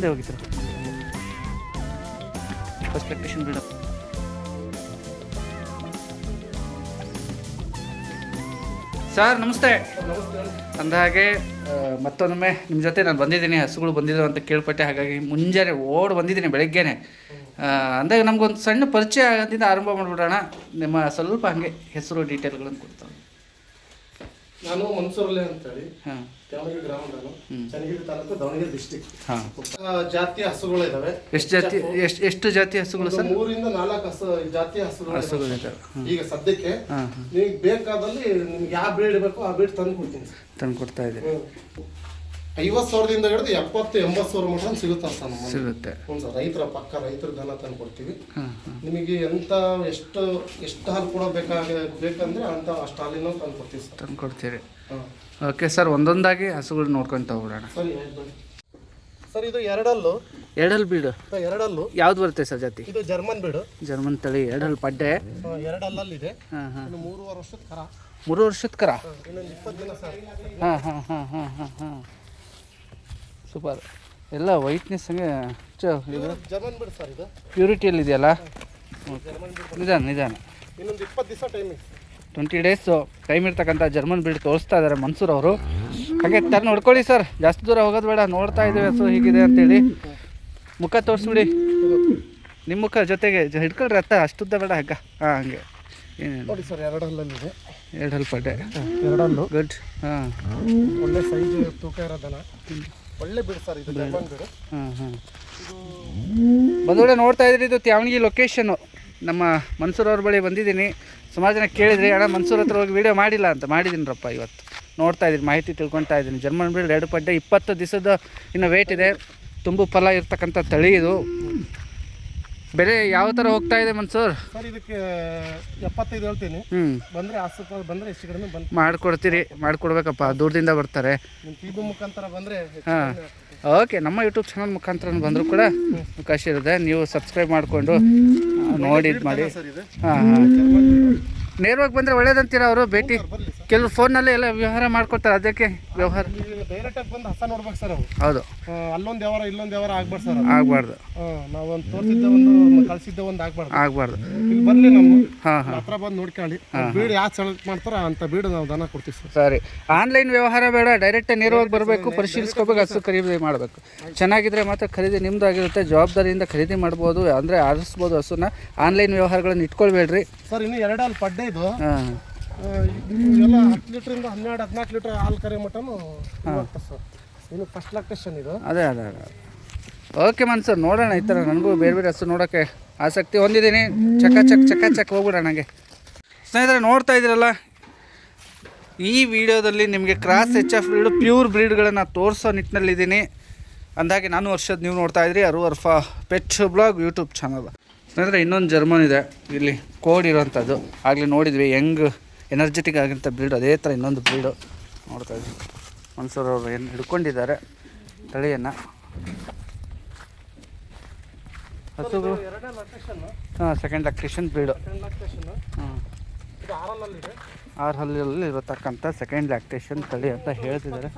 ಮುಂದೆ ಹೋಗಿ sir build up sir ನಮಸ್ತೆ. ಅಂದ ಹಾಗೆ ಮತ್ತೊಮ್ಮೆ ನಿಮ್ಮ ಜೊತೆ ನಾನು ಬಂದಿದ್ದೀನಿ, ಹಸುಗಳು ಬಂದಿದ್ದಾವೆ ಅಂತ ಕೇಳ್ಪಟ್ಟೆ, ಹಾಗಾಗಿ ಮುಂಜಾನೆ ಓಡ್ ಬಂದಿದ್ದೀನಿ ಬೆಳಗ್ಗೆನೆ. ಅಂದಾಗ ನಮಗೊಂದು ಸಣ್ಣ ಪರಿಚಯ ಆಗೋದ್ರಿಂದ ಆರಂಭ ಮಾಡಿಬಿಡೋಣ. ನಿಮ್ಮ ಸ್ವಲ್ಪ ಹಾಗೆ ಹೆಸರು ಡೀಟೇಲ್ಗಳನ್ನು ಕೊಡ್ತಾವೆ ನಾನು ಮನ್ಸೂರಲ್ಲೇ ಅಂತೇಳಿ ದಾವಣಗೆರೆ ಗ್ರಾಮ ನಾನು ಚನ್ನಗಿರಿ ತಾಲೂಕು ದಾವಣಗೆರೆ ಡಿಸ್ಟಿಕ್ ಜಾತಿ ಜಾತಿಯ ಹಸುಗಳು ಇದಾವೆ. ಎಷ್ಟು ಜಾತಿ ಎಷ್ಟು ಎಷ್ಟು ಜಾತಿ ಹಸುಗಳು ಸರ್? ಮೂರಿಂದ ನಾಲ್ಕು ಹಸು ಜಾತಿಯ ಹಸುಗಳು ಇದಾವೆ. ಹಸುಗಳಿದ್ದಾವೆ ಈಗ ಸದ್ಯಕ್ಕೆ ನಿಮಗೆ ಬೇಕಾದಲ್ಲಿ ನಿಮ್ಗೆ ಯಾವ ಬ್ರೀಡ್ ಬೇಕೋ ಆ ಬ್ರೀಡ್ ತಂದು ಕೊಡ್ತೀನಿ. ತಂದು ಕೊಡ್ತಾ ಇದ್ದೀವಿ ಐವತ್ತು ಸಾವಿರದಿಂದ ಹಿಡಿದು ಎಪ್ಪತ್ತು ಎಂಬತ್ತು ಸಾವಿರ ಮಟ್ಟ ಸಿಗುತ್ತೆ ಸರ್ ನಮ್ಮ ಸಿಗುತ್ತೆ. ಹ್ಞೂ ಸರ್ ರೈತರ ಪಕ್ಕ ರೈತರ ದನ ತಂದು ಕೊಡ್ತೀವಿ. ನಿಮಗೆ ಎಂತ ಎಷ್ಟು ಎಷ್ಟು ಹಾಲು ಕೂಡ ಬೇಕಾಗ ಬೇಕಂದ್ರೆ ಅಂತ ಅಷ್ಟು ಹಾಲಿನ ತಂದು ಕೊಡ್ತೀವಿ ಸರ್. ತಂದು ಕೊಡ್ತೀರಿ. ಓಕೆ ಸರ್ ಒಂದೊಂದಾಗಿ ಹಸುಗಳು ನೋಡ್ಕೊಂತ ಹೋಗೋಣ ಸರಿ ಸರ್ ಇದು ಎರಡಲ್ಲು? ಎರಡಲ್ ಬೀಡು. ಎರಡಲ್ಲು? ಯಾವ್ದು ಬರುತ್ತೆ ಸರ್ ಜಾತಿ? ಇದು ಜರ್ಮನ್ ಬೀಡು. ಜರ್ಮನ್ ತಳಿ ಎರಡಲ್ ಪಡ್ಡೆ. ಎರಡಲ್ಲಲ್ಲಿ ಎರಡಲ್ಲಲ್ಲಿದೆ. ಮೂರುವರೆ ವರ್ಷದ ಕರ. ಮೂರು ವರ್ಷದ ಕರ? ಇನ್ನೊಂದು ಇಪ್ಪತ್ತು ದಿನ ಸರ್. ಹಾಂ ಹಾಂ ಹಾಂ ಹಾಂ ಹಾಂ ಹಾಂ. ಸೂಪರ್ ಎಲ್ಲ ವೈಟ್ನೆಸ್ ಹಂಗೆ ಚ ಇದು. ಜರ್ಮನ್ ಬೀಡು ಸರ್ ಇದು. ಪ್ಯೂರಿಟಿಯಲ್ಲಿ ಇದೆಯಲ್ಲ? ಜರ್ಮನ್ ಬೀಡು ನಿಧಾನ ನಿಧಾನ. ಇನ್ನೊಂದು ಇಪ್ಪತ್ತು ದಿವಸ ಟೈಮಿಂಗ್ ಟ್ವೆಂಟಿ ಡೇಸು ಟೈಮ್ ಇರ್ತಕ್ಕಂಥ ಜರ್ಮನ್ ಬಿಲ್ಡ್ ತೋರಿಸ್ತಾ ಇದ್ದಾರೆ ಮನ್ಸೂರ್ ಅವರು. ಹಾಗೆ ತರ ನೋಡ್ಕೊಳ್ಳಿ ಸರ್ ಜಾಸ್ತಿ ದೂರ ಹೋಗೋದು ಬೇಡ ನೋಡ್ತಾ ಇದ್ದೀವಿ ಸೊ ಹೀಗಿದೆ ಅಂತೇಳಿ. ಮುಖ ತೋರಿಸ್ಬಿಡಿ. ನಿಮ್ಮ ಮುಖ ಜೊತೆಗೆ ಹಿಡ್ಕೊಳ್ರಿ ಅತ್ತ ಅಷ್ಟುದ್ದ ಬೇಡ ಹಗ್ಗ. ಹಾಂ ಹಂಗೆ. ಏನೇನು ನೋಡಿ ಸರ್ ಎರಡಲ್ಲಲ್ಲಿದೆ ಎರಡು ಹಲ್ಪಡ್ಡೆ ಎರಡಲ್ಲು. ಗುಡ್ ಹಾಂ. ಒಳ್ಳೆ ಸೈಜ್ ತೂಕ ಇರೋ ದನ. ಒಳ್ಳೆ ಬೀಡು ಸರ್ ಇದು ಬೀಡು. ಹಾಂ ಹಾಂ ಬಂದೊಡೆ ನೋಡ್ತಾ ಇದ್ರಿ ಇದು ತ್ಯಾವಣಗಿ ಲೊಕೇಶನ್ ನಮ್ಮ ಮನ್ಸೂರ್ ಅವ್ರ ಬಳಿ ಬಂದಿದ್ದೀನಿ. ಸುಮಾರು ಜನ ಕೇಳಿದ್ರಿ ಅಣ್ಣ ಮನ್ಸೂರ್ ಹತ್ರ ಹೋಗಿ ವಿಡಿಯೋ ಮಾಡಿಲ್ಲ ಅಂತ. ಮಾಡಿದ್ದೀನಿರಪ್ಪ ಇವತ್ತು. ನೋಡ್ತಾ ಇದ್ದೀನಿ ಮಾಹಿತಿ ತಿಳ್ಕೊತಾ ಇದ್ದೀನಿ. ಜರ್ಮನ್ ಬೀಳ್ ಎರಡು ಪಡ್ಡೆ ಇಪ್ಪತ್ತು ದಿವಸದ ಇನ್ನು ವೇಟ್ ಇದೆ. ತುಂಬು ಫಲ ಇರ್ತಕ್ಕಂಥ ತಳಿ ಇದು. ಬೆಲೆ ಯಾವ ಥರ ಹೋಗ್ತಾ ಇದೆ ಮನ್ಸೂರ್? ಸರ್ ಇದಕ್ಕೆ ಎಪ್ಪತ್ತೈದು ಹೇಳ್ತೀನಿ. ಹ್ಞೂ ಬಂದರೆ ಆಸ್ಪತ್ರೆ ಬಂದರೆ ಹೆಚ್ಚು ಕಡಿಮೆ ಬಂದು ಮಾಡಿಕೊಡ್ತೀರಿ ಮಾಡಿಕೊಡ್ಬೇಕಪ್ಪ ದೂರದಿಂದ ಬರ್ತಾರೆ. ನಿಮ್ಮ ಟಿ ಬಿ ಮುಖಾಂತರ ಬಂದರೆ ಹಾಂ. ಓಕೆ ನಮ್ಮ ಯೂಟ್ಯೂಬ್ ಚಾನಲ್ ಮುಖಾಂತರ ಬಂದರೂ ಕೂಡ ಅವಕಾಶ ಇರುತ್ತೆ. ನೀವು ಸಬ್ಸ್ಕ್ರೈಬ್ ಮಾಡಿಕೊಂಡು ನೋಡಿ ಇದು ಮಾಡಿ. ಹಾಂ ಹಾಂ. ನೇರವಾಗಿ ಬಂದರೆ ಒಳ್ಳೇದಂತೀರ ಅವರು ಭೇಟಿ? ಕೆಲವು ಫೋನಲ್ಲೇ ಎಲ್ಲ ವ್ಯವಹಾರ ಮಾಡ್ಕೊತಾರೆ ಅದಕ್ಕೆ ವ್ಯವಹಾರ. ಡೈರೆಕ್ಟಾಗಿ ಬಂದು ಹಸ ನೋಡ್ಬೇಕು ಸರ್ ಅವು ಹೌದು. ಅಲ್ಲೊಂದು ಯಾವಾರ ಇಲ್ಲೊಂದು ಯಾವಾರ ಆಗ್ಬಾರ್ದು ಸರ್ ಆಗಬಾರ್ದು. ನಾವು ಒಂದು ತೋರಿಸಿದ್ದ ಒಂದು ಕಳಿಸಿದ್ದ ಒಂದು ಆಗ್ಬಾರ್ದು. ಆಗಬಾರ್ದು. ಇಲ್ಲಿ ಬರಲಿ ನಮ್ಮ. ಹಾಂ ಹಾಂ. ಹತ್ರ ಬಂದು ನೋಡ್ಕೊಳ್ಳಿ. ಬೀಡು ಯಾವ ಸೆಲೆಕ್ಟ್ ಮಾಡ್ತಾರ ಅಂತ ಬೀಡು ನಾವು ದನ ಕೊಡ್ತೀವಿ ಸರ್. ಸರಿ. ಆನ್ಲೈನ್ ವ್ಯವಹಾರ ಬೇಡ ಡೈರೆಕ್ಟ್ ನೇರವಾಗಿ ಬರಬೇಕು ಪರಿಶೀಲಿಸ್ಕೋಬೇಕು ಹಸು ಖರೀದಿ ಮಾಡಬೇಕು. ಚೆನ್ನಾಗಿದ್ರೆ ಮಾತ್ರ ಖರೀದಿ ನಿಮ್ಮದಾಗಿರುತ್ತೆ ಜವಾಬ್ದಾರಿಯಿಂದ ಖರೀದಿ ಮಾಡ್ಬೋದು ಅಂದರೆ ಆರಿಸ್ಬೋದು ಹಸುನ. ಆನ್ಲೈನ್ ವ್ಯವಹಾರಗಳನ್ನು ಇಟ್ಕೊಳ್ಬೇಡ್ರಿ. ಸರ್ ಇನ್ನು ಎರಡಲ್ಲಿ ಪಡ್ಡೆ ಇದು. ಹಾಂ. ಇದು ಎಲ್ಲ ಹತ್ತು ಲೀಟ್ರಿಂದ ಹನ್ನೆರಡು ಹದಿನಾಲ್ಕು ಲೀಟರ್ ಹಾಲು ಕರೆ ಮಟನು ಹೋಗ್ತದೆ ಸರ್. ಫಸ್ಟ್ ಲಾಕ್ಟೇಷನ್ ಇದು. ಅದೇ ಅದೇ ಅದೇ. ಓಕೆ ಮನ್ಸರ್ ನೋಡೋಣ ಈ ಥರ ನನಗೂ ಬೇರೆ ಬೇರೆ ಹಸು ನೋಡೋಕ್ಕೆ ಆಸಕ್ತಿ ಹೊಂದಿದ್ದೀನಿ. ಚಕ ಚಕ್ ಚಕ ಚಕ್ ಹೋಗ್ಬಿಡೋಣ ನನಗೆ ಸ್ನೇಹಿತರೆ ನೋಡ್ತಾ ಇದ್ದೀರಲ್ಲ? ಈ ವಿಡಿಯೋದಲ್ಲಿ ನಿಮಗೆ cross H F breed pure ಬ್ರೀಡ್ಗಳನ್ನು ತೋರಿಸೋ ನಿಟ್ಟಿನಲ್ಲಿದ್ದೀನಿ ಅಂದಾಗೆ ನಾನು ವರ್ಷದ ನೀವು ನೋಡ್ತಾ ಇದ್ರಿ. ಅರು ಅರ್ಫಾ ಪೆಚ್ ಬ್ಲಾಗ್ ಯೂಟ್ಯೂಬ್ ಚಾನಲ್. ಸ್ನೇಹಿತರೆ ಇನ್ನೊಂದು ಜರ್ಮನ್ ಇದೆ. ಇಲ್ಲಿ ಕೋಡ್ ಇರೋವಂಥದ್ದು ಆಗಲೇ ನೋಡಿದ್ವಿ ಹೆಂಗ್ ಎನರ್ಜೆಟಿಕ್ ಆಗಿರ್ತ ಬ್ರೀಡ್ ಅದೇ ಥರ ಇನ್ನೊಂದು ಬ್ರೀಡು ನೋಡ್ತಾ ಇದ್ದೀವಿ ಮನ್ಸೂರ್ ಅವರು ಏನು ಹಿಡ್ಕೊಂಡಿದ್ದಾರೆ? ತಳಿಯನ್ನು. ಹಸುಗಳು ಹಾಂ ಸೆಕೆಂಡ್ ಲಾಕ್ಟೇಷನ್ ಬ್ರೀಡು ಹಾಂ. ಆರು ಹಲ್ಲಲ್ಲಿ ಇರತಕ್ಕಂಥ ಸೆಕೆಂಡ್ ಲ್ಯಾಕ್ಟೇಷನ್ ತಳಿ ಅಂತ ಹೇಳ್ತಿದ್ದಾರೆ.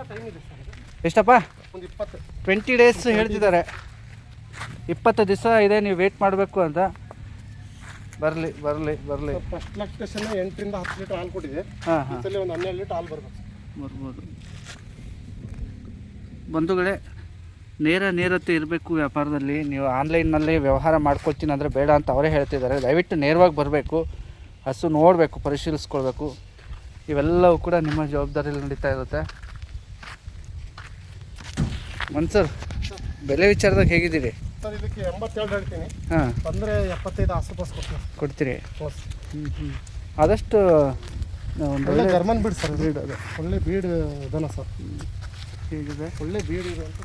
ಎಷ್ಟಪ್ಪ? ಟ್ವೆಂಟಿ ಡೇಸ್ ಹೇಳ್ತಿದ್ದಾರೆ. ಇಪ್ಪತ್ತು ದಿವಸ ಇದೆ ನೀವು ವೇಟ್ ಮಾಡಬೇಕು ಅಂತ. ಬರಲಿ ಬರಲಿ ಬರಲಿ. ಫಸ್ಟ್ ಲಾಕ್ಟೇಷನ್ ಎಂಟರಿಂದ ಹತ್ತು ಲೀಟರ್ ಹಾಲು ಕೊಟ್ಟಿದೆ. ಹಾಂ ಹಾಂ. ಇದರಲ್ಲಿ ಒಂದು ಹನ್ನೆರಡು ಲೀಟರ್ ಹಾಲು ಬರ್ಬೇಕು ಬರ್ಬೋದು. ಬಂಧುಗಳೇ ನೇರ ನೇರತೆ ಇರಬೇಕು ವ್ಯಾಪಾರದಲ್ಲಿ. ನೀವು ಆನ್ಲೈನ್ನಲ್ಲಿ ವ್ಯವಹಾರ ಮಾಡ್ಕೊಳ್ತೀನಿ ಅಂದರೆ ಬೇಡ ಅಂತ ಅವರೇ ಹೇಳ್ತಿದ್ದಾರೆ. ದಯವಿಟ್ಟು ನೇರವಾಗಿ ಬರಬೇಕು. ಹಸು ನೋಡಬೇಕು ಪರಿಶೀಲಿಸ್ಕೊಳ್ಬೇಕು. ಇವೆಲ್ಲವೂ ಕೂಡ ನಿಮ್ಮ ಜವಾಬ್ದಾರಿಯಲ್ಲಿ ನಡೀತಾ ಇರುತ್ತೆ. ಮನ್ಸರ್ ಬೆಲೆ ವಿಚಾರದಾಗ ಹೇಗಿದ್ದೀರಿ? ಸರ್ ಇದಕ್ಕೆ ಎಂಬತ್ತೇಳು ಹೇಳ್ತೀನಿ. ಹಾಂ. ಬಂದರೆ ಎಪ್ಪತ್ತೈದು ಆಸುಪಾಸು ಕೊಡ್ತೀನಿ. ಕೊಡ್ತೀರಿ? ಪ್ಲಸ್ ಹ್ಞೂ ಹ್ಞೂ ಆದಷ್ಟು ಒಂದು ಒಳ್ಳೆ ಜರ್ಮನ್ ಬೀಡ್ ಸರ್ ಬೀಡ್ ಅದು. ಒಳ್ಳೆ ಬೀಡ್ ಇದನ್ನ ಸರ್. ಹೇಗಿದೆ? ಒಳ್ಳೆ ಬೀಡ್ ಇದೆ ಅಂತ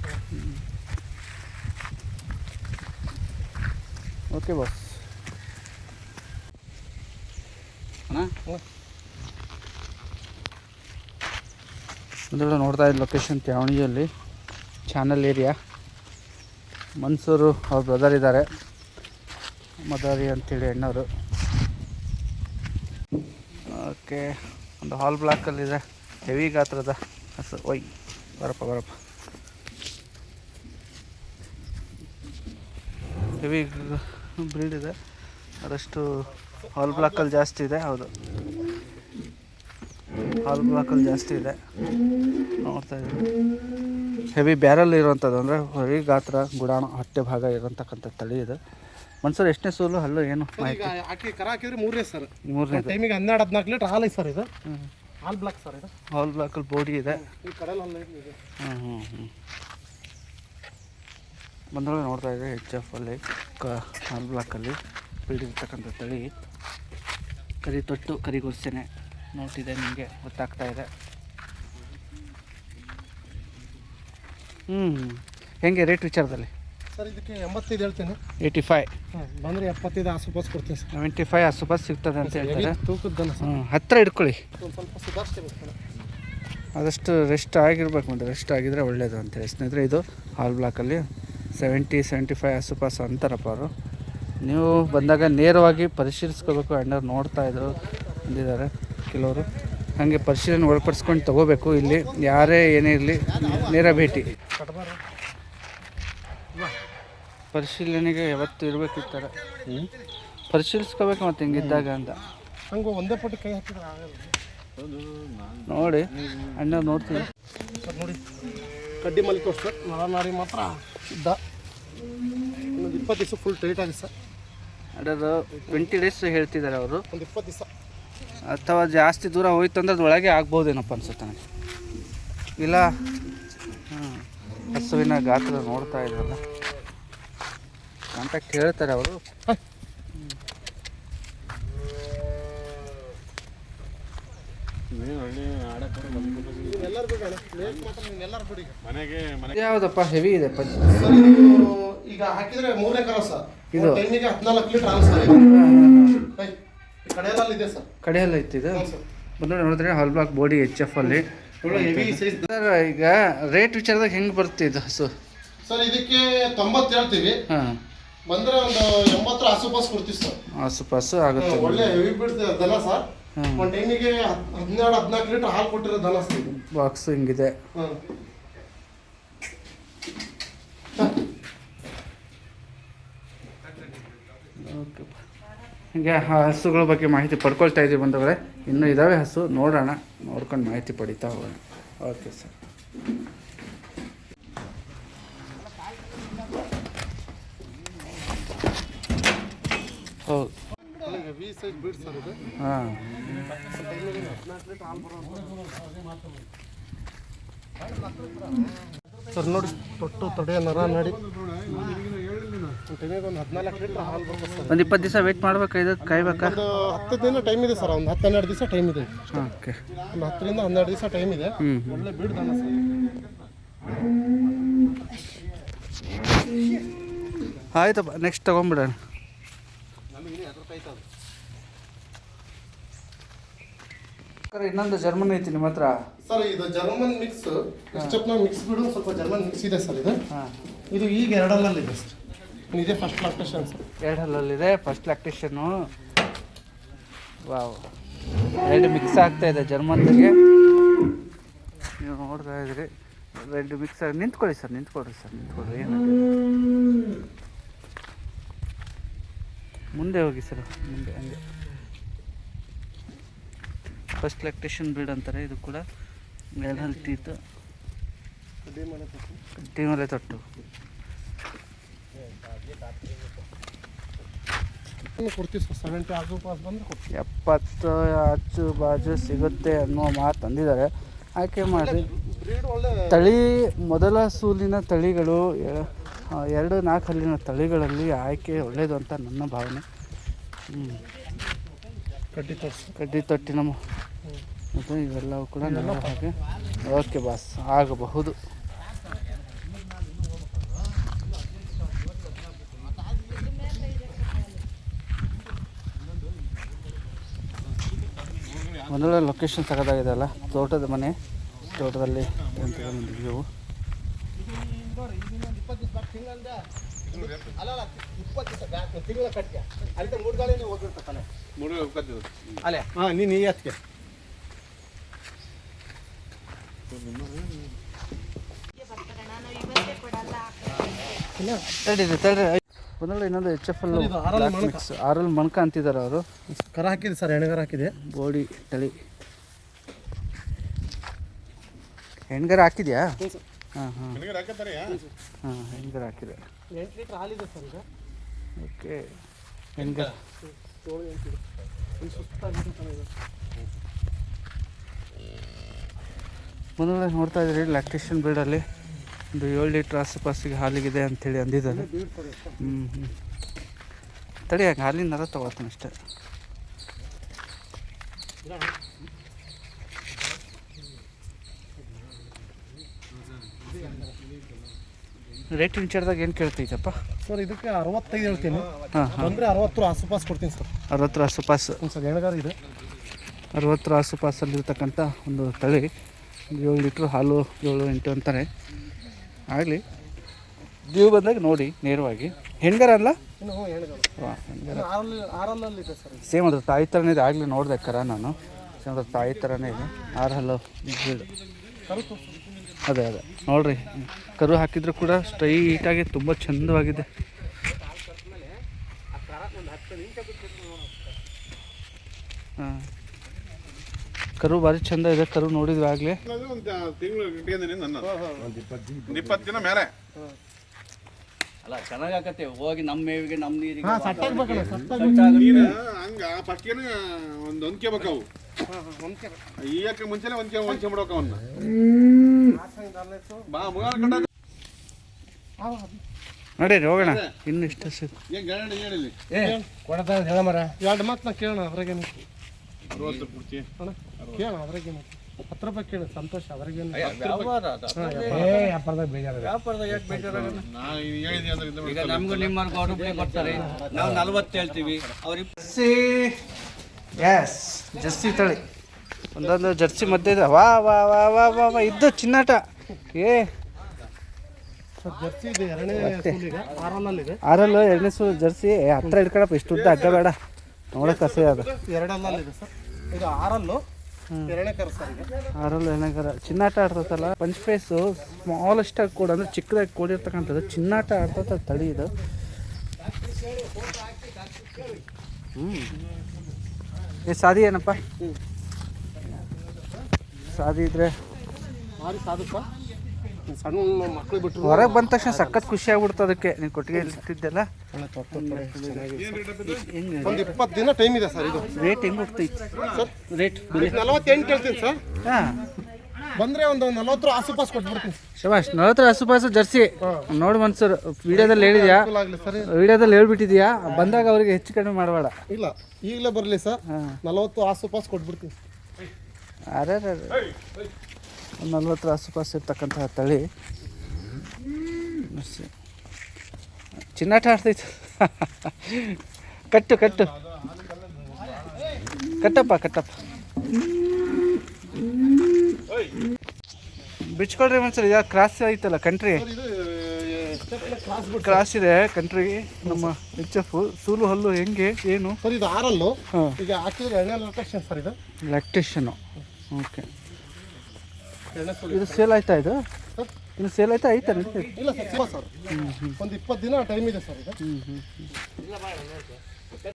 ಓಕೆ ಬಾಸ್. ಅಣ್ಣ? ನೋಡ್ತಾ ಇದ್ದ ಲೊಕೇಶನ್ ತ್ಯಾವಣಿಯಲ್ಲಿ ಚಾನಲ್ ಏರಿಯಾ. ಮನ್ಸೂರು ಅವ್ರ ಬ್ರದರ್ ಇದ್ದಾರೆ ಮದಾರಿ ಅಂತೇಳಿ ಅಣ್ಣವರು ಓಕೆ, ಒಂದು ಹಾಲ್ ಬ್ಲಾಕಲ್ಲಿದೆ ಹೆವಿ ಗಾತ್ರದ ಹಸು. ಒಯ್ ಬರಪ್ಪ ಬರಪ್ಪ. ಹೆವಿ ಬ್ರೀಡ್ ಇದೆ. ಅದಷ್ಟು ಹಾಲ್ ಬ್ಲಾಕಲ್ಲಿ ಜಾಸ್ತಿ ಇದೆ. ಹೌದು. ಹಾಲ್ ಬ್ಲಾಕಲ್ಲಿ ಜಾಸ್ತಿ ಇದೆ. ನೋಡ್ತಾ ಇದ್ದೀನಿ. ಹೆವಿ ಬ್ಯಾರಲ್ ಇರುವಂಥದ್ದು ಅಂದರೆ ಹೊರಿ ಗಾತ್ರ ಗುಡಾಣ ಹೊಟ್ಟೆ ಭಾಗ ಇರೋಂತಕ್ಕಂಥ ತಳಿ ಇದು. ಮನ್ಸರ್ ಎಷ್ಟನೇ ಸೋಲು ಹಲ್ಲು ಏನು ಕರ ಹಾಕಿದ್ರೆ ಮೂರನೇ ಸರ್. ಮೂರನೇ ಟೈಮಿಗೆ ಹನ್ನೆರಡು ಹದಿನಾಲ್ಕು ಲೀಟ್ರ್ ಹಾಲು ಸರ್ ಇದು. ಹಾಲ್ ಬ್ಲಾಕ್ ಸರ್ ಇದು. ಹಾಲ್ ಬ್ಲಾಕಲ್ಲಿ ಬೋಡಿ ಇದೆ. ಈ ಇದೆ. ಹ್ಞೂ ಹ್ಞೂ ಹ್ಞೂ ಬಂದೊಳಗೆ ನೋಡ್ತಾ ಇದ್ದೆ ಎಚ್ ಎಫ್ ಅಲ್ಲಿ ಕ ಹಾಲ್ ಬ್ಲಾಕಲ್ಲಿ ಬಿಡಿರ್ತಕ್ಕಂಥ ತಳಿ. ಕರಿ ತೊಟ್ಟು ಕರಿ ಗುರ್ಸೆನೆ ನೋಟಿದೆ ನಿಮಗೆ ಗೊತ್ತಾಗ್ತಾ ಇದೆ. ಹ್ಞೂ ಹೆಂಗೆ ರೇಟ್ ವಿಚಾರದಲ್ಲಿ? ಸರ್ ಇದಕ್ಕೆ ಎಂಬತ್ತೈದು ಹೇಳ್ತೀನಿ. Eighty five. ಹಾಂ ಬಂದರೆ ಎಪ್ಪತ್ತೈದು ಆಸುಪಾಸು ಕೊಡ್ತೀನಿ ಸರ್. ಸೆವೆಂಟಿ ಫೈ ಆಸುಪಾಸ್ ಸಿಗ್ತದೆ ಅಂತ ಹೇಳ್ತಾರೆ. ತೂಕದ ಹಾಂ ಸರ್. ಹ್ಞೂ ಹತ್ತಿರ ಇಟ್ಕೊಳ್ಳಿ ಸ್ವಲ್ಪ ಸುಧಾರಿಸ್ಕೋಬೇಕು ಸರ್ ಆದಷ್ಟು ರೆಸ್ಟ್ ಆಗಿರ್ಬೇಕು ಮತ್ತು ರೆಸ್ಟ್ ಆಗಿದ್ರೆ ಒಳ್ಳೆಯದು ಅಂತೇಳಿ ಸ್ನೇಹಿತರೆ ಇದು ಹಾಲ್ ಬ್ಲಾಕಲ್ಲಿ ಸೆವೆಂಟಿ ಸೆವೆಂಟಿ ಫೈವ್ ಆಸುಪಾಸು ಅಂತಾರಪ್ಪ ಅವರು. ನೀವು ಬಂದಾಗ ನೇರವಾಗಿ ಪರಿಶೀಲಿಸ್ಕೋಬೇಕು. ಅಣ್ಣವ್ರು ನೋಡ್ತಾ ಇದ್ರು ಬಂದಿದ್ದಾರೆ ಕೆಲವರು. ಹಾಗೆ ಪರಿಶೀಲನೆ ಒಳಪಡಿಸ್ಕೊಂಡು ತೊಗೋಬೇಕು. ಇಲ್ಲಿ ಯಾರೇ ಏನೇ ಇರಲಿ ನೇರ ಭೇಟಿ. ಪರಿಶೀಲನೆಗೆ ಯಾವತ್ತು ಇರಬೇಕಿತ್ತರ. ಪರಿಶೀಲಿಸ್ಕೋಬೇಕು ಮತ್ತು ಹಿಂಗಿದ್ದಾಗ ಅಂತ. ಹಂಗೆ ಒಂದೇ ಪಟ್ಟು ಕೈ ಹಾಕಿದ್ರೆ ಆಗಲ್ಲ. ನೋಡಿ ಅಣ್ಣ ನೋಡ್ತೀನಿ. ಸರ್ ನೋಡಿ. ಕಡ್ಡಿ ಮಲ್ಲಿ ತೋರ್ಸಿ ಸರ್. ನಳ ನಾಡಿ ಮಾತ್ರ ಇದ್ದ ಒಂದು ಇಪ್ಪತ್ತು ದಿವಸ ಫುಲ್ ಟೈಟ್ ಆಗಿ ಸರ್. ಅದು ಟ್ವೆಂಟಿ ಡೇಸ್ ಹೇಳ್ತಿದ್ದಾರೆ ಅವರು. ಒಂದು ಇಪ್ಪತ್ತು ದಿವಸ. ಅಥವಾ ಜಾಸ್ತಿ ದೂರ ಹೋಯ್ತು ಅಂದ್ರೆ ಅದ್ರೊಳಗೆ ಆಗ್ಬೋದೇನಪ್ಪ ಅನ್ಸುತ್ತೆ ನನಗೆ. ಇಲ್ಲ ಹಸುವಿನ ಗಾತ್ರ ನೋಡ್ತಾ ಇದ್ರಲ್ಲ ಕಾಂಟ್ಯಾಕ್ಟ್ ಹೇಳ್ತಾರೆ ಅವರು. ಯಾವ್ದಪ್ಪ ಹೆವಿ ಇದೆ ಈಗ ಹಾಕಿದ್ರೆ ಮೂರನೇ ಕರ ಸರ್. ಇದು? ಟೈಮಿಗೆ ಹದಿನಾಲ್ಕು ಲೀಟರ್ ಹಾಲು ಸರ್. ಕಡೆಯೆಲ್ಲ ಇದೆ ಸರ್. ಕಡೆಯಲ್ಲ ಇತ್ತು ಇದು? ಬಂದು ನೋಡಿದ್ರೆ ಹಾಲ್ ಬ್ಲಾಕ್ ಬಾಡಿ ಎಚ್ ಎಫ್ ಅಲ್ಲಿ. ಸರ್ ಈಗ ರೇಟ್ ವಿಚಾರದಾಗ ಹೆಂಗೆ ಬರುತ್ತೆ ಇದು? ಹಸು ಸರ್ ಇದಕ್ಕೆ ತೊಂಬತ್ತು ಹೇಳ್ತೀವಿ. ಹಾಂ. ಬಂದ್ರೆ ಒಂದು ಎಂಬತ್ತರ ಆಸುಪಾಸು ಕೊಡ್ತೀವಿ ಸರ್. ಆಸುಪಾಸು ಆಗುತ್ತೆ. ಒಳ್ಳೆ ಹೆವಿ ಬಿಡ್ತೀವಿ ದನ ಸರ್. ಒಂದು ಟೈಮಿಗೆ ಹದಿನೇಳು ಹದಿನಾಲ್ಕು ಲೀಟರ್ ಹಾಲು ಕೊಟ್ಟಿರೋ ದನ ಸರ್ ಇದು. ಬಾಕ್ಸ್ ಹಿಂಗಿದೆ. ಹಾಂ. ಓಕೆಪ್ಪ ಹೀಗೆ ಹಸುಗಳ ಬಗ್ಗೆ ಮಾಹಿತಿ ಪಡ್ಕೊಳ್ತಾ ಇದ್ದೀವಿ ಬಂದವರೆ. ಇನ್ನೂ ಇದ್ದಾವೆ ಹಸು ನೋಡೋಣ. ನೋಡ್ಕೊಂಡು ಮಾಹಿತಿ ಪಡಿತಾ ಹೋಗೋಣ. Okay sir. ಹೌದು. ಸರ್ ನೋಡಿ ತೊಟ್ಟು ತಡೆಯ ನರ ನಾಡಿ. ಒಂದು ಹದಿನಾಲ್ಕು ಲೀಟರ್ ಹಾಲು ಬರ್ಬೋದು ಸರ್ ಒಂದು ಇಪ್ಪತ್ತು ದಿವಸ ವೆಯ್ಟ್ ಮಾಡ್ಬೇಕು ಇದು? ಕಾಯ್ಬೇಕಾ? ಒಂದು ಹತ್ತು ದಿನ ಟೈಮ್ ಇದೆ ಸರ್ ಒಂದು ಹತ್ತು ಹನ್ನೆರಡು ದಿವಸ ಟೈಮ್ ಇದೆ. ಓಕೆ ಒಂದು ಹತ್ತರಿಂದ ಹನ್ನೆರಡು ದಿವಸ ಟೈಮ್ ಇದೆ. ಒಳ್ಳೆ ಬೀಡ್ ದನ ಸರ್. ಆಯ್ತಪ್ಪ ನೆಕ್ಸ್ಟ್ ತಗೊಂಬಿಡೋಣ ಇನ್ನೊಂದು ಜರ್ಮನ್ ಐತಿ ನಿಮ್ಮ ಹತ್ರ. ಸರ್ ಇದು ಜರ್ಮನ್ ಮಿಕ್ಸ್ ಮಿಕ್ಸ್ ಬಿಡು ಸ್ವಲ್ಪ ಜರ್ಮನ್ ಮಿಕ್ಸ್ ಇದೆ ಸರ್ ಇದು. ಇದು ಈಗ ಎರಡಲ್ಲಲ್ಲಿ ಇದೆ ಸರ್. ಇದೇ ಫಸ್ಟ್ ಲಾಕ್ಟೇಷನ್ ಸರ್ ಎರಡು ಹಲ್ಲಲ್ಲಿದೆ first lactation wow. Red mix ಆಗ್ತಾ ಇದೆ ಜರ್ಮನ್ಗೆ ನೀವು ನೋಡ್ತಾ ಇದ್ರಿ ರೆಡ್ ಮಿಕ್ಸ್ ಆಗಿ ನಿಂತ್ಕೊಳ್ಳಿ ಸರ್ ನಿಂತ್ಕೊಳ್ರಿ ಸರ್ ನಿಂತ್ಕೊಳ್ರಿ ಏನು ಮುಂದೆ ಹೋಗಿ ಸರ್ ಮುಂದೆ ಹಂಗೆ. ಫಸ್ಟ್ ಲ್ಯಾಕ್ಟೇಷನ್ ಬ್ರೀಡ್ ಅಂತಾರೆ ಇದು ಕೂಡ ಎರಡು ಹಲ್ ಟೀತು ಮನೆ ಮೇಲೆ ತೊಟ್ಟು. ಕೊಡ್ತೀವಿ ಸರ್ ಸೆವೆಂಟಿ ಆಜು ಪಾಸ್ ಬಂದ್ರೆ ಕೊಡ್ತೀವಿ ಎಪ್ಪತ್ತು ಆಚು ಬಾಜು ಸಿಗುತ್ತೆ ಅನ್ನೋ ಮಾತು ತಂದಿದ್ದಾರೆ. ಆಯ್ಕೆ ಮಾಡಿ. ತಳಿ ಮೊದಲ ಸೂಲಿನ ತಳಿಗಳು ಎರಡು ನಾಲ್ಕು ಹಲ್ಲಿನ ತಳಿಗಳಲ್ಲಿ ಆಯ್ಕೆ ಒಳ್ಳೆಯದು ಅಂತ ನನ್ನ ಭಾವನೆ. ಹ್ಞೂ ಕಡ್ಡಿ ಕಡ್ಡಿ ತೊಟ್ಟಿ ನಮ್ಮ ಮತ್ತು ಇವೆಲ್ಲವೂ ಕೂಡ ಹಾಗೆ. ಓಕೆ ಬಾಸ್ ಆಗಬಹುದು. ಒಂದೊಳ್ಳೆ ಲೊಕೇಶನ್ ಸಖತ್ತಾಗಿದೆ ಅಲ್ಲ? ತೋಟದ ಮನೆ ತೋಟದಲ್ಲಿ ಕಟ್ಗೆ ಅಲ್ಲಿ ಹಾಂ ನೀನು ಈ ಹತ್ತಿಗೆ ತಡೀರಿ ತಡೀರಿ. ಒಂದೊಳ್ಳೆ ಇನ್ನೊಂದು ಎಚ್ ಎಫ್ ಎಲ್ ಮಿಕ್ಸ್ ಆರಲ್ ಮಣಕ. ಮಿಕ್ಸ್ ಆರಲ್ ಮಣ್ಕ ಅಂತಿದ್ದಾರೆ ಅವರು. ಕರ ಹಾಕಿದೆ ಸರ್ ಎಣ್ಣೆಗಾರ ಹಾಕಿದೆ. ಬೋಡಿ ತಳಿ. ಹೆಣ್ಗರ ಹಾಕಿದ್ಯಾ? ಹಾಂ ಹಾಂ. ಹಾಂ ಹೆಣ್ಗರ ಹಾಕಿದೆ. ಓಕೆ. ಹೆಣ್ಗರ. ಒಂದೊಳ್ಳೆ ನೋಡ್ತಾ ಇದ್ದೀರಿ ಲ್ಯಾಕ್ಟೇಷನ್ ಬ್ರೀಡಲ್ಲಿ ಒಂದು ಏಳು ಲೀಟ್ರ್ ಆಸುಪಾಸಿಗೆ ಹಾಲಿಗಿದೆ ಅಂಥೇಳಿ ಅಂದಿದ್ದಾರೆ. ಹ್ಞೂ ಹ್ಞೂ ತಡಿ ಹಾಗೆ ಹಾಲಿನ ನರ ತೊಗೊಳ್ತೀನಿ ಅಷ್ಟೇ. ರೇಟ್ ವಿಚಾರದಾಗ ಏನು ಕೇಳ್ತೈತಪ್ಪ? ಸರ್ ಇದಕ್ಕೆ ಅರವತ್ತೈದು ಹೇಳ್ತೀನಿ. ಹಾಂ ಅಂದರೆ ಅರವತ್ತು ಅರವತ್ತರ ಆಸುಪಾಸ್ ಕೊಡ್ತೀನಿ ಸರ್. ಅರವತ್ತರ ಆಸುಪಾಸು ಸರ್ ಎಣ್ಣೆಗಾರ ಇದೆ. ಅರವತ್ತರ ಆಸುಪಾಸಲ್ಲಿರ್ತಕ್ಕಂಥ ಒಂದು ತಳಿ ಏಳು ಲೀಟ್ರ್ ಹಾಲು ಏಳು ಎಂಟು ಅಂತಾರೆ. ಆಗಲಿ. ನೀವು ಬಂದಾಗ ನೋಡಿ ನೇರವಾಗಿ. ಹೆಂಗಾರ ಅಲ್ಲ. ಸೇಮ್ ಅದ್ರ ತಾಯಿ ಥರನೇ ಇದೆ. ಆಗಲಿ ನೋಡಿದೆ ಕರ ನಾನು. ಸೇಮ್ ಅದ್ರ ತಾಯಿ ಥರನೇ ಇದೆ. ಆರು ಹಲ್ಲು ಅದೇ ಅದೇ. ನೋಡ್ರಿ ಕರು ಹಾಕಿದ್ರು ಕೂಡ ಸ್ಟ್ರೈಟಾಗಿ ತುಂಬ ಚಂದವಾಗಿದೆ. ಹಾಂ. ಕರು ಭಾರಿ ಚಂದ ಇದೆ ಕರು ನೋಡಿದ್ವಿ ಆಗಲೇ ಒಂದು ತಿಂಗಳು ಇಟ್ಕೊಂಡಿದ್ದೀನಿ ನನ್ನ. ಇಪ್ಪತ್ತು ದಿನ ಮೇಲೆ. ಅಲ್ಲ ಚೆನ್ನಾಗ್ ಆಕತ್ತೆ ಹೋಗಿ ನಮ್ಮ ಮೇವಿಗೆ ನಮ್ಮ ನೀರಿಗೆ ನೀನು ಹಂಗ ಫಸ್ಟ್ಗೆನ ಒಂದು ಹೊಂದ್ಕೋಬೇಕು ಅವು. ಈಯಕ್ಕೆ ಮುಂಚೆನೆ ಒಂದ್ಕೆ ಹೊಂದ್ಕೆ ಬಿಡೋಕೆ ಅವನ್ನ. ಬಾ ಮುಗ ಕಟ್ಟ ನಡೀರಿ ಹೋಗೋಣ. ಇನ್ನು ಇಷ್ಟ ಸಿಗ್ ಏನ್ ಗ್ಯಾರಂಟಿ ಹೇಳಿಲ್ಲ ಏ ಕೊಡದ ಹೇಳ ಮರ. ಎರಡು ಮಾತು ನಾ ಕೇಳೋಣ ಅದ್ರಾಗೇನು ಅರವತ್ತು ಹತ್ತು ರೂಪಾಯಿ ಕೇಳಿ ಸಂತೋಷ ಅದ್ರಾಗೇನು ವ್ಯಾಪಾರ ಅದು. ವ್ಯಾಪಾರದಾಗ ಬೇಜಾರ ವ್ಯಾಪಾರದಾಗ ಯಾಕೆ ಬೇಜಾರಾಗಲ್ಲ ನಾ ಈಗ ಹೇಳಿದ್ದೆ ಅಂದ್ರೆ ಈಗ ನಮ್ಗೂ ನಾವು ನಲ್ವತ್ತು ಹೇಳ್ತೀವಿ. ಅವ್ರಿಗೆ ಜರ್ಸಿ. ಎಸ್ ಜರ್ಸಿ ತಳಿ. ಒಂದೊಂದು ಜರ್ಸಿ ಮಧ್ಯ ಇದೆ. ವಾ ವಾ ವಾ ವಾ ವಾ ವಾ ಇದ್ದು ಚಿನ್ನಾಟ. ಏ. ಸರ್ ಜರ್ಸಿ ಇದೆ ಎರಡನೇ ಆರಲ್ಲಲ್ಲಿದೆ ಆರಲ್ಲು ಎರಡನೇ ಸು ಜರ್ಸಿ. ಏ, ಹತ್ರ ಇಟ್ಕೊಳಪ್ಪ ಇಷ್ಟು ಉದ್ದ ಅಡ್ಡ ಬೇಡ. ನೋಡಕ್ಕೆ ಹಸಿ ಅದು. ಎರಡಲ್ಲಲ್ಲಿದೆ ಸರ್. ಇದು ಆರಲ್ಲು ಎರಡನೇ ಕರ ಸರ್ ಈಗ ಆರಲ್ಲು ಏನಕ್ಕಾರ ಚಿನ್ನಾಟ ಆಡ್ತೈತಲ್ಲ ಪಂಚ್ ಫೇಸು ಸ್ಮಾಲೆಸ್ಟ್ ಆಗಿ ಕೂಡ ಅಂದರೆ ಚಿಕ್ಕದಾಗಿ ಕೂಡಿರ್ತಕ್ಕಂಥದ್ದು. ಚಿನ್ನಾಟ ಆಡ್ತದ ತಳಿ ಇದು. ಹ್ಞೂ ಏ ಸಾದಿ ಏನಪ್ಪ? ಸಾದಿ ಇದ್ರೆ ಸಾಧುಪ್ಪ. ಸಣ್ಣ ಮಕ್ಕಳು ಬಿಟ್ಟರು ಹೊರಗೆ ಬಂದ ತಕ್ಷಣ ಸಖತ್ ಖುಷಿ ಆಗ್ಬಿಡ್ತು ಅದಕ್ಕೆ. ನೀನು ಕೊಟ್ಟಿಗೆ ಇಟ್ಟಿದ್ದೆಲ್ಲ? ಒಂದು ಇಪ್ಪತ್ತು ದಿನ ಟೈಮ್ ಇದೆ ಸರ್ ಇದು. ರೇಟ್ ಹೆಂಗೆ ಹೋಗ್ತೈತಿ? ರೇಟ್? ನಲವತ್ತೆಂಟು ಕೇಳ್ತೀನಿ ಸರ್. ಹಾಂ. ಬಂದರೆ ಒಂದು ನಲವತ್ತರ ಆಸುಪಾಸ್ ಕೊಟ್ಬಿಡ್ತೀನಿ. ಶಬಾಷ್ ನಲವತ್ತರ ಆಸುಪಾಸು ಜರ್ಸಿ. ನೋಡಿ ಮನ್ಸೂರು ವಿಡಿಯೋದಲ್ಲಿ ಹೇಳಿದ್ಯಾ? ಸರ್. ವಿಡಿಯೋದಲ್ಲಿ ಹೇಳ್ಬಿಟ್ಟಿದ್ಯಾ? ಬಂದಾಗ ಅವರಿಗೆ ಹೆಚ್ಚು ಕಡಿಮೆ ಮಾಡಬೇಡ. ಇಲ್ಲ ಈಗಲೇ ಬರಲಿ ಸರ್. ಹಾಂ. ನಲವತ್ತು ಆಸುಪಾಸ್ ಕೊಟ್ಬಿಡ್ತೀನಿ. ಅರೆ ನಲ್ವತ್ತರ ಆಸುಪಾಸು ಇರ್ತಕ್ಕಂತಹ ತಳಿ. ಚಿನ್ನಾಟ ಆಡ್ತೈತೆ. ಕಟ್ಟು ಕಟ್ಟು. ಕಟ್ಟಪ್ಪ ಕಟ್ಟಪ್ಪ. ಬಿಚ್ಕೊಳ್ರಿ ಮನ್ಸರ್ ಯಾವ ಕ್ರಾಸ್ ಐತಲ್ಲ ಕಂಟ್ರಿ ಕ್ರಾಸ್ ಇದೆ ಕಂಟ್ರಿ ನಮ್ಮ ಎಚ್ ಎಫ್ ಸೂಲು ಹಲ್ಲು ಹೆಂಗೆ ಏನು? ಸರ್ ಇದು ಆರಲ್ಲು ಈಗ ಹಾಕಿದ್ರೆ ಲೊಕೇಶನ್ ಸರ್ ಇದು? ಲ್ಯಾಕ್ಟೇಷನು ಓಕೆ ಇದು ಸೇಲ್ ಆಯ್ತಾ ಇದು? ಇದು ಸೇಲ್ ಆಯ್ತಾ? ಐತೆ ಇಲ್ಲ ಸರ್ ಸಿಗ ಸರ್. ಒಂದು ಇಪ್ಪತ್ತು ದಿನ ಟೈಮ್ ಇದೆ ಸರ್ ಇದು.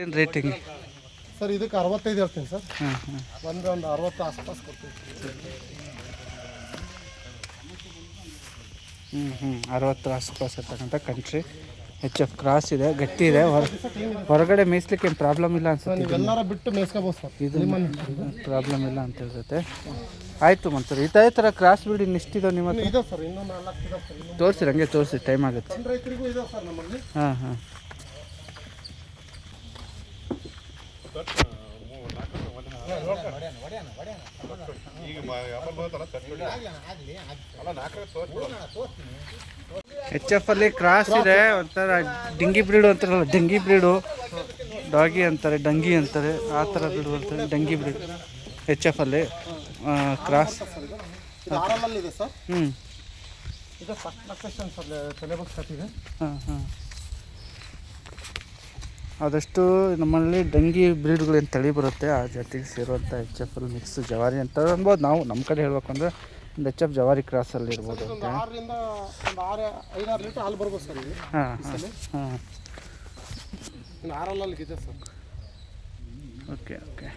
ಏನು ರೇಟಿಂಗ್ ಸರ್ ಇದಕ್ಕೆ ಅರವತ್ತೈದು ಹೇಳ್ತೀನಿ ಸರ್. ಒಂದು ಒಂದು ಅರವತ್ತು ಆಸ್ಪಾಸ್ ಕೊಡ್ತೀನಿ ಹ್ಞೂ ಹ್ಞೂ ಅರವತ್ತು ಆಸ್ಪಾಸ್ ಇರ್ತಕ್ಕಂಥ ಕಂಟ್ರಿ ಎಚ್ ಎಫ್ ಕ್ರಾಸ್ ಇದೆ ಗಟ್ಟಿ ಇದೆ. ಹೊರ ಹೊರಗಡೆ ಮೇಯ್ಸ್ಲಿಕ್ಕೆ ಏನು ಪ್ರಾಬ್ಲಮ್ ಇಲ್ಲ ಅನ್ಸುತ್ತೆ ಎಲ್ಲರ ಬಿಟ್ಟು ಮೇಯಿಸ್ಕೋಬೋದು ಸರ್. ಇದು. ಪ್ರಾಬ್ಲಮ್ ಇಲ್ಲ ಅಂತ ಹೇಳ್ತೈತೆ. ಆಯಿತು ಮನ್ಸರ್ ತಾಯಿ ಥರ ಕ್ರಾಸ್ ಬ್ರೀಡ್ ಇನ್ನಿಷ್ಟಿದಾವೆ ನಿಮ್ಮ ಹತ್ರ? ಇದೆ ಸರ್ ಇನ್ನೂ ನಾಲ್ಕು ಇದೆ ಸರ್ ಇನ್ನೂ ತೋರಿಸಿ ಹಂಗೆ ತೋರಿಸಿ ಟೈಮ್ ಆಗುತ್ತೆ. ಸಣ್ಣ ರೈತರಿಗೂ ಇದೆ ಸರ್ ನಮ್ಮಲ್ಲಿ. ಹಾಂ ಹಾಂ. ಎಚ್ ಎಫ್ ಅಲ್ಲಿ ಕ್ರಾಸ್ ಇದೆ ಒಂಥರ ಡಿಂಗಿ ಬ್ರೀಡು ಅಂತಾರಲ್ಲ ಡೆಂಗಿ ಬ್ರೀಡು ಡಾಗಿ ಅಂತಾರೆ ಡಂಗಿ ಅಂತಾರೆ ಆ ಥರ ಬ್ರೀಡು ಅಂತಾರೆ ಡಂಗಿ ಬ್ರೀಡ್ ಎಚ್ ಎಫ್ ಅಲ್ಲಿ. ಕ್ರಾಸ್ ಇದು ಸರ್? ಹ್ಞೂ ಇದು ಫಸ್ಟ್ ಸರ್ ಕಟ್ಟಿದೆ ಹಾಂ ಹಾಂ. ಆದಷ್ಟು ನಮ್ಮಲ್ಲಿ ಡಂಗಿ ಬ್ರೀಡ್ಗಳೇನು ತಳಿ ಬರುತ್ತೆ ಆ ಜಾತಿಗೆ ಸೇರುವಂಥ ಎಚ್ ಎಫ್ ಅಲ್ಲಿ ಮಿಕ್ಸ್ ಜವಾರಿ ಅಂತ ಅನ್ಬೋದು. ನಾವು ನಮ್ಮ ಕಡೆ ಹೇಳ್ಬೇಕು ಅಂದರೆ ಒಂದು ಎಚ್ ಎಫ್ ಜವಾರಿ ಕ್ರಾಸಲ್ಲಿ ಇರ್ಬೋದು ಒಂದು ಅಂತ. ಆರರಿಂದ ಒಂದು ಆರು ಐದಾರು ಲೀಟರ್ ಹಾಲು ಬರ್ಬೋದು ಸರ್ ಇದು ಹಾಂ ಹಾಂ ಹಾಂ. ಇನ್ನು ಆರ್ ಇದೆ ಸರ್. Okay okay.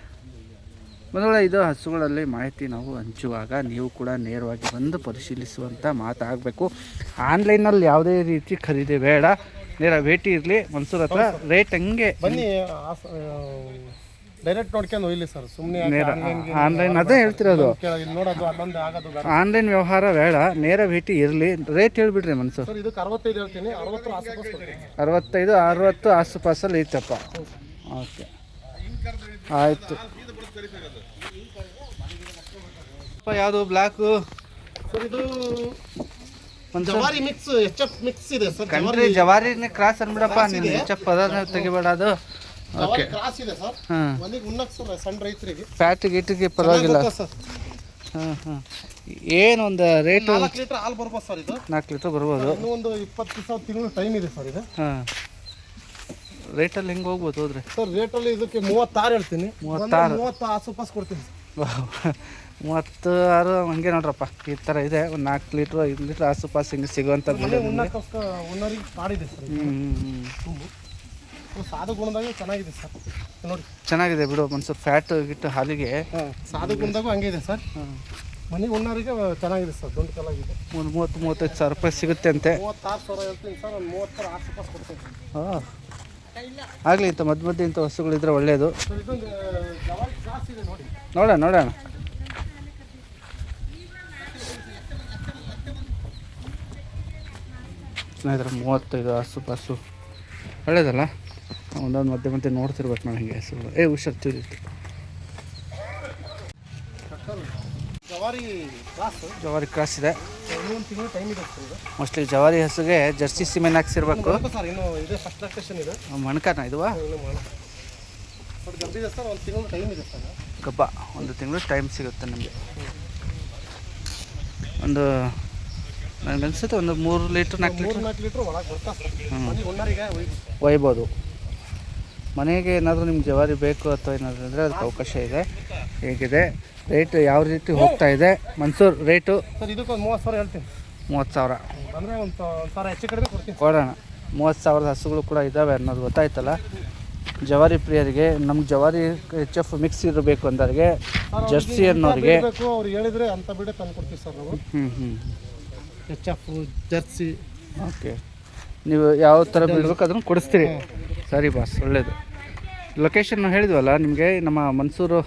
ಬಂಧುಗಳ ಇದು ಹಸುಗಳಲ್ಲಿ ಮಾಹಿತಿ ನಾವು ಹಂಚುವಾಗ ನೀವು ಕೂಡ ನೇರವಾಗಿ ಬಂದು ಪರಿಶೀಲಿಸುವಂಥ ಮಾತಾಗಬೇಕು. ಆನ್ಲೈನಲ್ಲಿ ಯಾವುದೇ ರೀತಿ ಖರೀದಿ ಬೇಡ. ನೇರ ಭೇಟಿ ಇರಲಿ. ಮನ್ಸೂರ್ ಹತ್ರ ರೇಟ್ ಹಂಗೆ? ಬನ್ನಿ ಡೈರೆಕ್ಟ್ ನೋಡ್ಕೊಂಡು ಒಯ್ಲಿ ಸರ್. ಸುಮ್ಮನೆ ನೇರ ಆನ್ಲೈನ್ ಅದೇ ಹೇಳ್ತಿರೋದು. ಆನ್ಲೈನ್ ವ್ಯವಹಾರ ಬೇಡ. ನೇರ ಭೇಟಿ ಇರಲಿ. ರೇಟ್ ಹೇಳ್ಬಿಡ್ರಿ ಮನ್ಸೂರ್. ಅರವತ್ತೈದು ಅರವತ್ತು ಆಸುಪಾಸಲ್ಲಿ ಐತಪ್ಪ. ಓಕೆ. ಆಯಿತು. ಯಾವುದು ಬ್ಲ್ಯಾಕು ಸರ್ ಇದು ಜವಾರಿ ಮಿಕ್ಸ್ ಎಚ್ ಎಫ್ ಮಿಕ್ಸ್ ಇದೆ ಸರ್ ಕಂಟ್ರಿ ಜವಾರಿನೇ ಕ್ರಾಸ್ ಅನ್ಬಿಡಪ್ಪ ನೀನು ಹೆಚ್ಚ ಅದನ್ನ ತೆಗಿಬೇಡ ಅದು. ಓಕೆ ಕ್ರಾಸ್ ಇದೆ ಸರ್. ಮನೆಗೆ ಉಣ್ಣಕ್ ಸರ್ ಸಣ್ಣ ರೈತರಿಗೆ. ಫ್ಯಾಟ್ ಗೀಟಿಗೆ ಪರವಾಗಿಲ್ಲ. ಹಾಂ ಹಾಂ ಏನು ಒಂದು ರೇಟು ನಾಲ್ಕು ಲೀಟರ್ ಹಾಲು ಬರ್ಬೋದು ಸರ್ ಇದು. ನಾಲ್ಕು ಲೀಟ್ರ್ ಬರ್ಬೋದು. ಒಂದು ಇಪ್ಪತ್ತು ಸಾವಿರ ತಿಂಗಳು ಟೈಮ್ ಇದೆ ಸರ್ ಇದು. ಹಾಂ ರೇಟಲ್ಲಿ ಹೆಂಗೆ ಹೋಗ್ಬೋದು ಹೋದ್ರೆ? ಸರ್ ರೇಟಲ್ಲಿ ಇದಕ್ಕೆ ಮೂವತ್ತಾರು ಹೇಳ್ತೀನಿ. ಮೂವತ್ತಾರು. ಮೂವತ್ತು ಆಸುಪಾಸು ಕೊಡ್ತೀನಿ. ಮೂವತ್ತು ಆರು ಹಂಗೆ ನೋಡ್ರಪ್ಪ ಈ ಥರ ಇದೆ. ಒಂದು ನಾಲ್ಕು ಲೀಟ್ರ್ ಐದು ಲೀಟ್ರ್ ಆಸುಪಾಸು ಹಿಂಗೆ ಸಿಗುವಂಥ ಮನೆ ಉನ್ನರಿಗೆ ಮಾಡಿದೆ ಸರ್. ಹ್ಞೂ ಹ್ಞೂ ಸಾಧು ಗುಣದಾಗೂ ಚೆನ್ನಾಗಿದೆ ಸರ್. ನೋಡಿ. ಚೆನ್ನಾಗಿದೆ ಬಿಡು ಮನ್ಸೂರು ಫ್ಯಾಟ್ ಗಿಟ್ಟು ಹಾಲಿಗೆ. ಸಾಧು ಗುಣದಾಗೂ ಹಂಗೆ ಇದೆ ಸರ್. ಹಾಂ ಮನೆಗೆ ಉಣ್ಣರಿಗೆ ಚೆನ್ನಾಗಿದೆ ಸರ್ ದೊಡ್ಡ ಕಲಾಗಿದೆ. ಒಂದು ಮೂವತ್ತು ಮೂವತ್ತೈದು ಸಾವಿರ ರೂಪಾಯಿ ಸಿಗುತ್ತೆ ಅಂತೆ. ಮೂವತ್ತಾರು ಸಾವಿರ ಹೇಳ್ತೀನಿ ಸರ್ ಒಂದು ಮೂವತ್ತರ ಆಸುಪಾಸು ಕೊಡ್ತೀನಿ. ಹಾಂ. ಆಗಲಿ, ಇಂಥ ಮಧ್ಯ ಮಧ್ಯೆ ಇಂಥ ವಸ್ತುಗಳಿದ್ರೆ ಒಳ್ಳೆಯದು ನೋಡೋಣ ನೋಡೋಣ. ಸ್ನೇಹಿತರೆ, ಮೂವತ್ತೈದು ಹಸು ಬಸ್ಸು ಒಳ್ಳೇದಲ್ಲ? ಒಂದೊಂದು ಮಧ್ಯ ಮಧ್ಯೆ ನೋಡ್ತಿರ್ಬೇಕು ನಾನು ಹಿಂಗೆ ಏ, ಹುಷಾರ್ ತಿರುಗಿ ಜವಾರಿ ಕ್ರಾಸ್ ಜವಾರಿ ಕ್ರಾಸ್ ಇದೆ. ಇನ್ನೊಂದು ತಿಂಗಳು ಟೈಮ್ ಇದೆ ಸರ್ ಇದು. ಮೋಸ್ಟ್ಲಿ ಜವಾರಿ ಹಸುಗೆ ಜರ್ಸಿ ಸಿಮೆಂಟ್ ಹಾಕ್ಸಿರ್ಬೇಕು. ಸರ್ ಇನ್ನು ಇದೆ ಫಸ್ಟ್ ಲೊಕೇಶನ್ ಇದೆ. ಮಣ್ಕನ ಇದುವಾ? ಇನ್ನು ಮಾಡ ಬಟ್ ಗಬ್ಬಿದೆ ಸರ್ ಒಂದು ತಿಂಗಳು ಟೈಮ್ ಇದೆ ಸರ್. ಗಬ್ಬ ಒಂದು ತಿಂಗಳು ಟೈಮ್ ಸಿಗುತ್ತೆ ನಮಗೆ. ಒಂದು ನನಗೆ ಅನ್ಸುತ್ತೆ ಒಂದು ಮೂರು ಲೀಟ್ರ್ ನಾಲ್ಕು ಲೀಟ್ರ್. ನಾಲ್ಕು ಲೀಟ್ರ್ ಒಳಗೆ ಬರ್ತಾ ಸರ್. ಒಯ್ಬೋದು. ಮನೆಗೆ ಏನಾದರೂ ನಿಮ್ಗೆ ಜವಾರಿ ಬೇಕು ಅಥವಾ ಏನಾದರೂ ಅಂದರೆ ಅದಕ್ಕೆ ಅವಕಾಶ ಇದೆ. ಹೇಗಿದೆ? ರೇಟ್ ಯಾವ ರೀತಿ ಹೋಗ್ತಾ ಇದೆ? ಮನ್ಸೂರ್ ರೇಟು ಸರ್ ಇದಕ್ಕೊಂದು ಮೂವತ್ತು ಸಾವಿರ ಹೇಳ್ತೀನಿ. ಮೂವತ್ತು ಸಾವಿರ. ಅಂದರೆ ಒಂದು ಸಾವಿರ ಹೆಚ್ಚು ಕಡಿಮೆ ಕೊಡ್ತೀನಿ. ಕೊಡೋಣ. ಮೂವತ್ತು ಸಾವಿರದ ಹಸುಗಳು ಕೂಡ ಇದ್ದಾವೆ ಅನ್ನೋದು ಗೊತ್ತಾಯ್ತಲ್ಲ? ಜವಾರಿ ಪ್ರಿಯರಿಗೆ ನಮ್ಗೆ ಜವಾರಿ ಎಚ್ ಎಫ್ ಮಿಕ್ಸ್ ಇರಬೇಕು ಅಂದವ್ರಿಗೆ ಜರ್ಸಿ ಅನ್ನೋರಿಗೆ. ಅವ್ರು ಹೇಳಿದ್ರೆ ಅಂತ ಬಿಡೇ ತಂದು ಕೊಡ್ತೀವಿ ಸರ್ ನಾವು. ಹ್ಞೂ ಹ್ಞೂ ಎಚ್ ಎಫ್ ಜರ್ಸಿ ಓಕೆ ನೀವು ಯಾವ ಥರ ಬೀಳ್ಬೇಕು ಅದನ್ನು ಕೊಡಿಸ್ತೀರಿ. ಸರಿ ಬಾಸ್ ಒಳ್ಳೇದು. ಲೊಕೇಶನ್ ಹೇಳಿದ್ವಲ್ಲ ನಿಮಗೆ ನಮ್ಮ ಮನ್ಸೂರು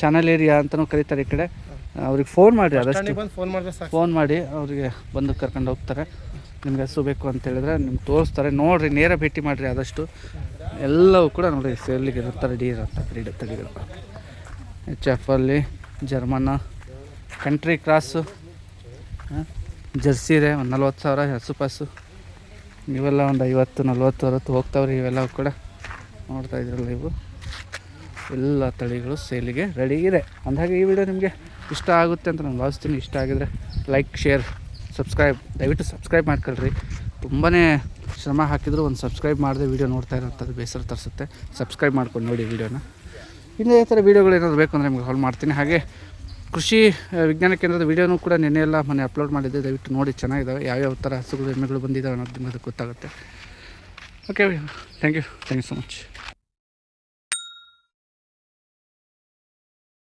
ಚಾನಲ್ ಏರಿಯಾ ಅಂತಲೂ ಕರೀತಾರೆ ಈ ಕಡೆ. ಅವ್ರಿಗೆ ಫೋನ್ ಮಾಡಿರಿ ಆದಷ್ಟು. ಫೋನ್ ಮಾಡಿದ್ರೆ ಫೋನ್ ಮಾಡಿ ಅವರಿಗೆ ಬಂದು ಕರ್ಕೊಂಡು ಹೋಗ್ತಾರೆ. ನಿಮ್ಗೆ ಹಸು ಬೇಕು ಅಂತ ಹೇಳಿದ್ರೆ ನಿಮ್ಗೆ ತೋರಿಸ್ತಾರೆ. ನೋಡಿರಿ ನೇರ ಭೇಟಿ ಮಾಡಿರಿ ಆದಷ್ಟು. ಎಲ್ಲವೂ ಕೂಡ ನೋಡಿ ಸೇಲಿಗೆ ಇರುತ್ತೆ ರೆಡಿ ಇರುತ್ತೆ ಕ್ರೀಡೆ ತಳಿಗಳು ಎಚ್ ಎಫ್ ಅಲ್ಲಿ ಜರ್ಮನ ಕಂಟ್ರಿ ಕ್ರಾಸು ಜರ್ಸಿ ಇದೆ ಒಂದು ನಲ್ವತ್ತು ಸಾವಿರ ಹಸು ಪಾಸು. ಇವೆಲ್ಲ ಒಂದು ಐವತ್ತು, ನಲ್ವತ್ತು, ಅರವತ್ತು ಹೋಗ್ತಾವ್ರಿ ಇವೆಲ್ಲ ಕೂಡ ನೋಡ್ತಾ ಇದ್ರಲ್ಲ ಇವು ಎಲ್ಲ ತಳಿಗಳು ಸೇಲಿಗೆ ರೆಡಿ ಇದೆ. ಅಂದಾಗೆ ಈ ವಿಡಿಯೋ ನಿಮಗೆ ಇಷ್ಟ ಆಗುತ್ತೆ ಅಂತ ನಾನು ಭಾವಿಸ್ತೀನಿ. ಇಷ್ಟ ಆಗಿದರೆ ಲೈಕ್ ಶೇರ್ ಸಬ್ಸ್ಕ್ರೈಬ್ ದಯವಿಟ್ಟು ಸಬ್ಸ್ಕ್ರೈಬ್ ಮಾಡ್ಕೊಳ್ರಿ. ತುಂಬಾ ಶ್ರಮ ಹಾಕಿದ್ರು ಒಂದು ಸಬ್ಸ್ಕ್ರೈಬ್ ಮಾಡದೆ ವೀಡಿಯೋ ನೋಡ್ತಾ ಇರೋಂಥದ್ದು ಬೇಸರ ತರಿಸುತ್ತೆ. ಸಬ್ಸ್ಕ್ರೈಬ್ ಮಾಡ್ಕೊಂಡು ನೋಡಿ ವೀಡಿಯೋನ ಇನ್ನೇ ಥರ ವೀಡಿಯೋಗಳು ಏನಾದರೂ ಬೇಕು ಅಂದರೆ ನಿಮ್ಗೆ ಹಾಲ್ ಮಾಡ್ತೀನಿ. ಹಾಗೆ ಕೃಷಿ ವಿಜ್ಞಾನ ಕೇಂದ್ರದ ವೀಡಿಯೋನೂ ಕೂಡ ನಿನ್ನೆ ಎಲ್ಲ ಮನೆ ಅಪ್ಲೋಡ್ ಮಾಡಿದ್ದೆ. ದಯವಿಟ್ಟು ನೋಡಿ ಚೆನ್ನಾಗಿದ್ದಾವೆ ಯಾವ್ಯಾವ ಥರ ಹಸುಗಳು, ಎಮ್ಮೆಗಳು ಬಂದಿದ್ದಾವೆ ಅನ್ನೋದು ನಿಮಗೆ ಗೊತ್ತಾಗುತ್ತೆ. Okay thank you thank you so much